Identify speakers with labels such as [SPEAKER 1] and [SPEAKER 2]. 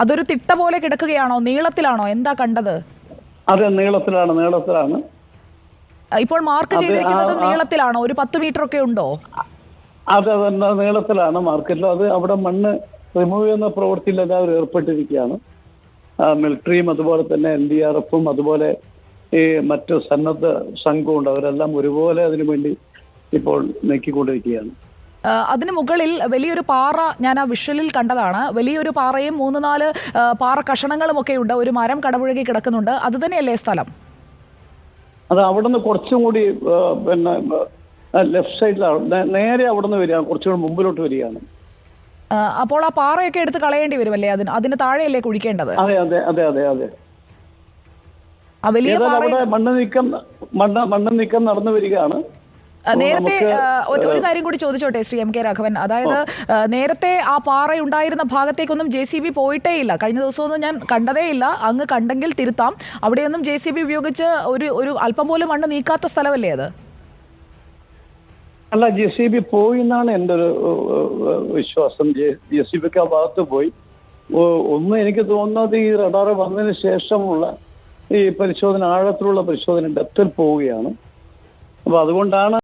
[SPEAKER 1] അതൊരു തിട്ട പോലെ കിടക്കുകയാണോ? നീളത്തിലാണോ? എന്താ കണ്ടത്?
[SPEAKER 2] അതെ നീളത്തിലാണ് നീളത്തിലാണ്.
[SPEAKER 1] ഇപ്പോൾ മാർക്ക് ചെയ്തിരിക്കുന്നത് നീളത്തിലാണോ? ഒരു പത്ത് മീറ്റർ ഒക്കെ ഉണ്ടോ?
[SPEAKER 2] അതെ തന്നെ നീളത്തിലാണ് മാർക്കറ്റിൽ അത് അവിടെ മണ്ണ് റിമൂവ് ചെയ്യുന്ന പ്രവൃത്തിയിൽ എല്ലാവരും ഏർപ്പെട്ടിരിക്കുകയാണ്. മിലിറ്ററിയും അതുപോലെ തന്നെ എൻ ഡി ആർ എഫും അതുപോലെ ഈ മറ്റു സന്നദ്ധ സംഘമുണ്ട് അവരെല്ലാം ഒരുപോലെ അതിനു വേണ്ടി ഇപ്പോൾ നീക്കിക്കൊണ്ടിരിക്കുകയാണ്.
[SPEAKER 1] അതിന് മുകളിൽ വലിയൊരു പാറ ഞാൻ ആ വിഷ്വലിൽ കണ്ടതാണ്. വലിയൊരു പാറയും മൂന്ന് നാല് പാറ കഷണങ്ങളും ഒക്കെ ഉണ്ട്. ഒരു മരം കടപുഴകി കിടക്കുന്നുണ്ട്. അത് തന്നെയല്ലേ സ്ഥലം?
[SPEAKER 2] അത് അവിടെ നിന്ന് കുറച്ചും കൂടി പിന്നെ ലെഫ്റ്റ് സൈഡിലാണ്. നേരെ അവിടെ നിന്ന് വരികയാണ് കുറച്ചുകൂടി മുമ്പിലോട്ട് വരികയാണ്.
[SPEAKER 1] അപ്പോൾ ആ പാറയൊക്കെ എടുത്ത് കളയേണ്ടി വരുമല്ലേ? അതിന് അതിന് താഴെയല്ലേ കുഴിക്കേണ്ടത്?
[SPEAKER 2] അതെ അതെ അതെ അതെ അതെ.
[SPEAKER 1] വലിയ
[SPEAKER 2] മണ്ണ് നീക്കം മണ്ണ് മണ്ണ് നീക്കം നടന്നു വരികയാണ്.
[SPEAKER 1] നേരത്തെ ഒരു- കാര്യം കൂടി ചോദിച്ചോട്ടെ ശ്രീ എം കെ രാഘവൻ? അതായത് നേരത്തെ ആ പാറ ഉണ്ടായിരുന്ന ഭാഗത്തേക്കൊന്നും ജെ സി ബി പോയിട്ടേ ഇല്ല. കഴിഞ്ഞ ദിവസമൊന്നും ഞാൻ കണ്ടതേ ഇല്ല. അങ്ങ് കണ്ടെങ്കിൽ തിരുത്താം. അവിടെയൊന്നും ജെ സി ബി ഉപയോഗിച്ച് ഒരു ഒരു അല്പം പോലും മണ്ണ് നീക്കാത്ത സ്ഥലമല്ലേ അത്?
[SPEAKER 2] അല്ല ജെ സി ബി പോയി എന്നാണ് എന്റെ ഒരു വിശ്വാസം. ജെ സി ബിക്ക് ആ ഭാഗത്ത് പോയി. ഒന്ന് എനിക്ക് തോന്നുന്നത് ഈ റഡാർ വന്നതിന് ശേഷമുള്ള ഈ പരിശോധന ആഴത്തിലുള്ള പരിശോധന ഡെപ്തിൽ പോവുകയാണ്. അപ്പൊ അതുകൊണ്ടാണ്